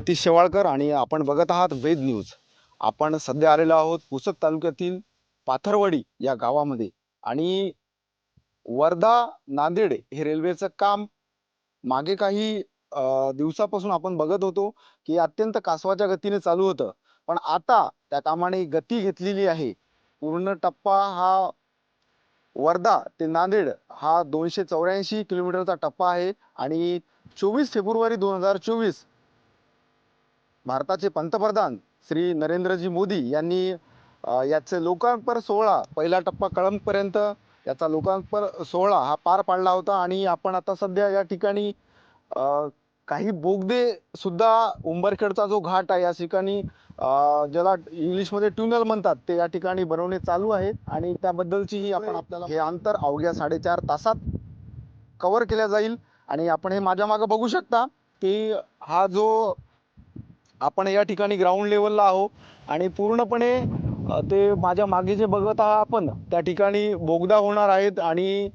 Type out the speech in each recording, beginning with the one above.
सतीश शेवाळकर आणि आपण बघत आहात वेद न्यूज. आपण सध्या आलेलो आहोत पुसद तालुक्यातील पाथरवडी या गावामध्ये. आणि वर्धा नांदेड हे रेल्वेचं काम मागे काही दिवसापासून आपण बघत होतो की अत्यंत कासवाच्या गतीने चालू होतं. पण आता त्या कामाने गती घेतलेली आहे. पूर्ण टप्पा हा वर्धा ते नांदेड हा दोनशे चौऱ्याऐंशी किलोमीटरचा टप्पा आहे. आणि चोवीस फेब्रुवारी दोन हजार चोवीस भारताचे पंतप्रधान श्री नरेंद्रजी मोदी यांनी याचे लोकार्पण सोहळा पहिला टप्पा कळंबपर्यंत याचा लोकार्पण सोहळा हा पार पाडला होता आणि आपण आता सध्या या ठिकाणी काही बोगदे सुद्धा उंबरखेडचा जो घाट आहे या ठिकाणी ज्याला इंग्लिशमध्ये ट्युनल म्हणतात ते या ठिकाणी बनवणे चालू आहे आणि त्याबद्दलचीही आपण आपल्याला हे अंतर अवघ्या साडेचार तासात कव्हर केल्या जाईल आणि आपण हे माझ्या मागे बघू शकता की हा जो आपण या ठिकाणी ग्राउंड लेवलला आहो आणि पूर्णपणे ते माझ्या मागे जे बघत आहात आपण त्या ठिकाणी बोगदा होणार आहेत आणि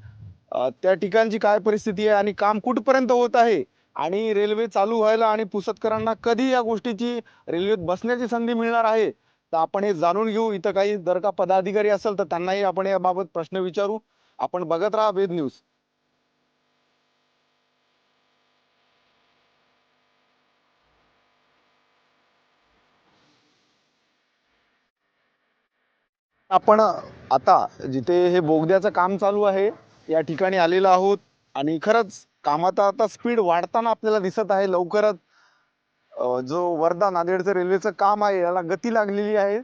त्या ठिकाणची काय परिस्थिती आहे आणि काम कुठपर्यंत होत आहे आणि रेल्वे चालू व्हायला आणि पुसतकरांना कधी या गोष्टीची रेल्वेत बसण्याची संधी मिळणार आहे तर आपण हे जाणून घेऊ. इथं काही जर का पदाधिकारी असेल तर त्यांनाही आपण याबाबत प्रश्न विचारू. आपण बघत राहा वेद न्यूज आपण आता जिथे हे बोगद्याचं काम चालू आहे या ठिकाणी आलेलो आहोत आणि खरंच कामाचा आता स्पीड वाढताना आपल्याला दिसत आहे. लवकरच जो वर्धा नांदेडचं रेल्वेचं काम आहे याला गती लागलेली आहे.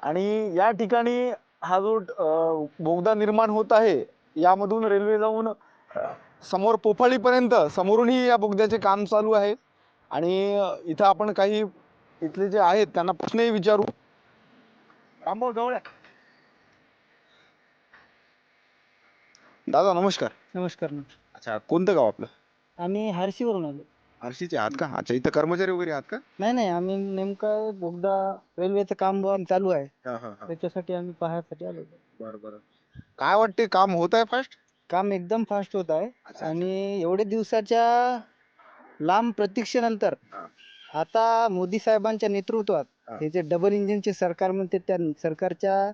आणि या ठिकाणी हा जो बोगदा निर्माण होत आहे यामधून रेल्वे जाऊन समोर पोफाळीपर्यंत समोरूनही या बोगद्याचे काम चालू आहे. आणि इथं आपण काही इथले जे आहेत त्यांना प्रश्नही विचारू. रामभाऊ जवळ दादा नमस्कार. नमस्कार ना अच्छा कोणतं गाव आपलं? आम्ही हारशीवरून आलो. हर्षीचे आहात का? अच्छा इथं कर्मचारी वगैरे आहात का? नाही नाही आम्ही नेमकं बोगदा रेल्वेचं काम चालू आहे. त्याच्यासाठी आम्ही पाहण्यासाठी आलो बरं बरं. काय वाटते काम होत आहे फास्ट काम एकदम फास्ट होत आहे. अच्छा आणि एवढे दिवसाच्या लांब प्रतीक्षेनंतर हा. आता मोदी साहेबांच्या नेतृत्वात हा. हे जे डबल इंजिनचे सरकार म्हणते त्या सरकारच्या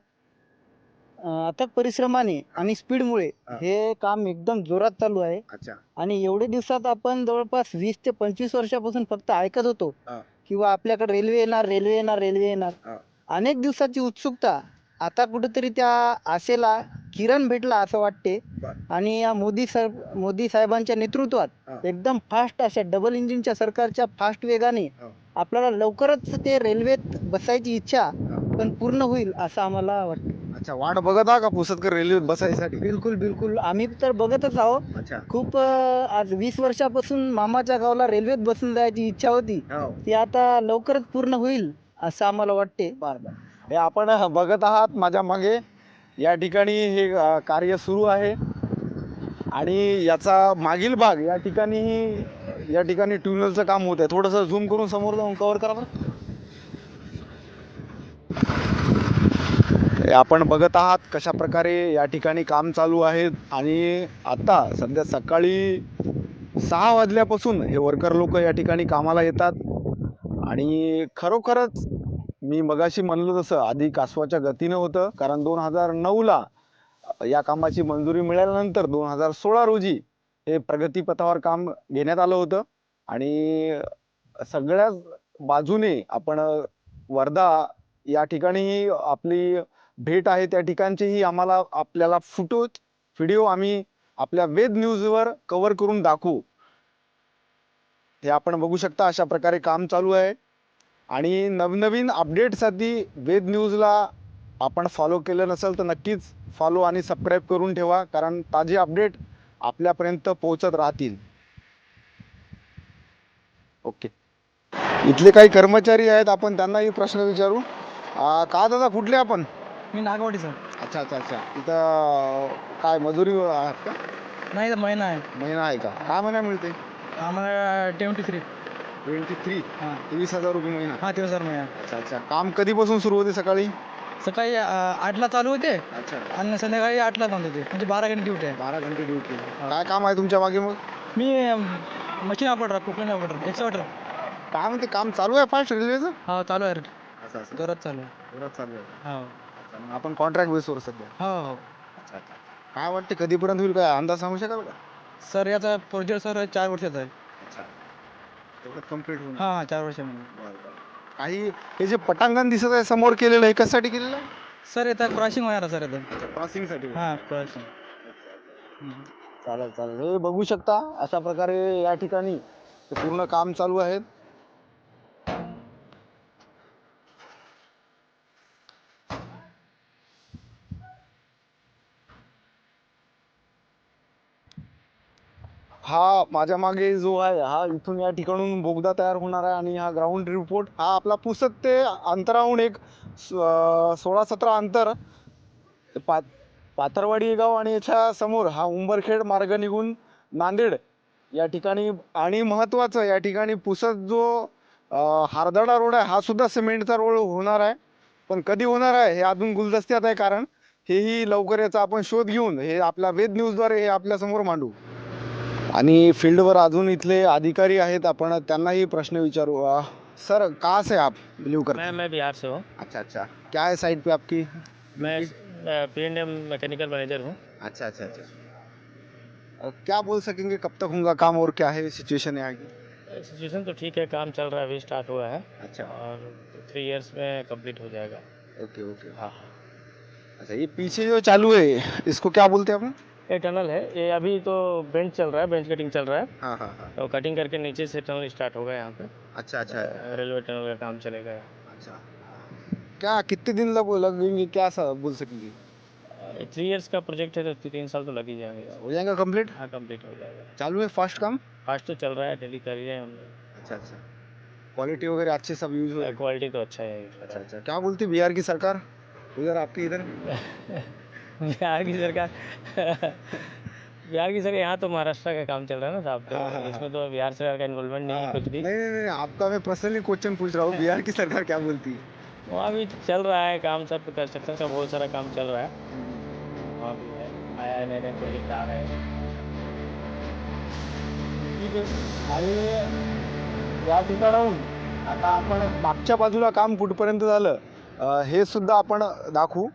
अथक परिश्रमाने आणि स्पीडमुळे हा. हे काम एकदम जोरात चालू आहे अच्छा आणि एवढे दिवसात आपण जवळपास वीस ते पंचवीस वर्षापासून फक्त ऐकत होतो हा. किंवा आपल्याकडे रेल्वे येणार रेल्वे येणार रेल्वे येणार. अनेक दिवसाची उत्सुकता आता कुठेतरी त्या आशेला किरण भेटला असं वाटते बर. आणि या मोदी सर मोदी साहेबांच्या हा. नेतृत्वात एकदम फास्ट अशा डबल इंजिनच्या सरकारच्या फास्ट वेगाने हा. आपल्याला लवकरच ते रेल्वेत बसायची इच्छा पण पूर्ण होईल असं आम्हाला वाटतं अच्छा वाट बघत आहा का पुसदकर रेल्वेत बसायसाठी? बिलकुल बिलकुल. आम्ही तर बघतच आहोत. अच्छा. खूप अं, आज वीस वर्षापासून मामाच्या गावाला रेल्वेत बसून जायची इच्छा होती. हो. ती आता लवकरच पूर्ण होईल असं आम्हाला वाटते. हे आपण बघत आहात माझ्या मागे. या ठिकाणी हे अ, कार्य सुरू आहे. आणि याचा मागील भाग या ठिकाणी या ठिकाणी ट्युनलचं काम होत आहे थोडंसं झूम करून समोर जाऊन कव्हर करा बरं. आपण बघत आहात कशा प्रकारे या ठिकाणी काम चालू आहे आणि आता सध्या सकाळी सहा वाजल्यापासून हे वर्कर लोक या ठिकाणी कामाला येतात. आणि खरोखरच मी मगाशी म्हणलो तसं आधी कासवाच्या गतीनं होतं कारण दोन हजार नऊला या कामाची मंजुरी मिळाल्यानंतर दोन हजार सोळा रोजी हे प्रगतीपथावर काम घेण्यात आलं होतं. आणि सगळ्याच बाजूने आपण वर्धा या ठिकाणी आपली भेट आहे त्या ठिकाणचेही आम्हाला आपल्याला फोटो व्हिडिओ आम्ही आपल्या वेद न्यूजवर कव्हर करून दाखवू. हे आपण बघू शकता अशा प्रकारे काम चालू आहे. आणि नवनवीन अपडेटसाठी वेद न्यूजला आपण फॉलो केलं नसेल तर नक्कीच फॉलो आणि सबस्क्राईब करून ठेवा कारण ताजे अपडेट आपल्यापर्यंत पोहोचत राहतील. ओके इथले काही कर्मचारी आहेत आपण त्यांनाही प्रश्न विचारू. का दादा कुठले आपण? मी नागवाडीचा अच्छा अच्छा अच्छा. इथं काय मजुरी आहात का? नाही महिना आहे. महिना आहे का? काय महिना मिळते? आम्हाला ट्वेंटी थ्री ट्वेंटी थ्री हां. तेवीस हजार रुपये महिना. हा दिवस महिना. अच्छा अच्छा. काम कधीपासून सुरू होते सकाळी? सकाळी आठला चालू होते अच्छा. आणि संध्याकाळी आठला बंद होते. म्हणजे बारा घंटे ड्युटी आहे. बारा घंटे ड्युटी काय काम आहे तुमच्या मागे मग? मी मशीन ऑपरेटर कुकिंग ऑपरेटर एक्सऑर्डर काय म्हणते काम चालू आहे फास्ट रेल्वेचं हा चालू आहे. रे असं असं. जोरात चालू आहे. जोरात चालू आहे. हो. मग आपण कॉन्ट्रॅक्ट बेसवर सध्या. हो हो. अच्छा अच्छा काय वाटते कधीपर्यंत होईल काय अंदाज सांगू शकाल का? सर याचा प्रोजेक्ट सर चार वर्षाचा आहे. अच्छा. तेवढं कंप्लीट होईल हा हा चार वर्षामध्ये बरं, बरं. काही हे जे पटांगण दिसत आहे समोर केलेलं आहे कशासाठी केलेलं आहे? सर येतात क्रॉसिंग होणार आहे सर एकदम क्रॉसिंगसाठी हा क्रॉसिंग चालेल चालेल. हे बघू शकता अशा प्रकारे या ठिकाणी ते पूर्ण काम चालू आहेत. हा माझ्या मागे जो आहे हा इथून या ठिकाणून बोगदा तयार होणार आहे आणि हा ग्राउंड रिपोर्ट हा आपला पुसत ते अंतराहून एक स- सोळा सतरा अंतर. पा पाथरवाडी गाव आणि याच्या समोर हा उंबरखेड मार्ग निघून नांदेड या ठिकाणी आणि महत्वाचं या ठिकाणी पुसत जो हारदडा रोड आहे हा सुद्धा सिमेंटचा रोड होणार आहे. पण कधी होणार आहे हे अजून गुलदस्त्यात आहे कारण हेही लवकर याचा आपण शोध घेऊन हे आपल्या वेद न्यूजद्वारे हे आपल्यासमोर मांडू. आणि फील्डवर अजून इथले अधिकारी आहेत आपण त्यांनाही प्रश्न विचारू. अं, सर कहाँ से आप बिलीव करते? मैं हैं? मैं बिहार से हूँ। अच्छा अच्छा. क्या है साइड पे आपकी? मैं P and M mechanical manager हूँ। अच्छा अच्छा अच्छा. अ, क्या बोल सकेंगे? कब तक होगा काम और क्या है सिचुएशन है आगे सिचुएशन तो ठीक है काम चल रहा है अभी स्टार्ट हुआ है। अच्छा. और थ्री इयर्स में कंप्लीट हो जाएगा। ओके ओके हाँ अच्छा ये पीछे जो चालू है इसको क्या बोलते हैं आप ये टनल है। ये अभी तो बेंच चल रहा है बेंच कटिंग चल रहा है। हाँ हाँ हाँ। तो कटिंग करके नीचे से टनल स्टार्ट होगा यहाँ पे। अच्छा अच्छा। रेलवे टनल का काम चलेगा। अच्छा। क्या कितने दिन लग लगेंगे क्या सा बोल सकेंगे? थ्री इयर्स का प्रोजेक्ट है तो तीन साल तो लग ही जाएँगे। हो जाएगा कंप्लीट हाँ कंप्लीट हो जाएगा। चालू है फास्ट काम? फास्ट तो चल रहा है डेली कर रहे हैं हम अच्छा अच्छा। क्वालिटी वगैरह अच्छे सब यूज़ हो क्वालिटी तो अच्छा है। अच्छा अच्छा। क्या बोलती बिहार की सरकार? उधर आपकी इधर? बिहार की सरकार। बिहार की सरकार यहाँ तो महाराष्ट्र का काम चल रहा है ना साहब। हाँ, हाँ, तो हाँ। इसमें तो बिहार सरकार का इन्वॉल्वमेंट नहीं है हाँ, कुछ भी। नहीं नहीं नहीं आपका मैं पर्सनली क्वेश्चन पूछ रहा हूँ बिहार की सरकार क्या बोलती है? वहाँ भी चल रहा है काम सब कंस्ट्रक्शन का बहुत सारा काम चल रहा है। वहाँ भी है। आया है नए प्रोजेक्ट आ रहे हैं। ठीक आहे आणि या ठिकाणाहून आता आपण मागच्या बाजूला काम कुठपर्यंत झालं? हे सुद्धा आपण दाखवू.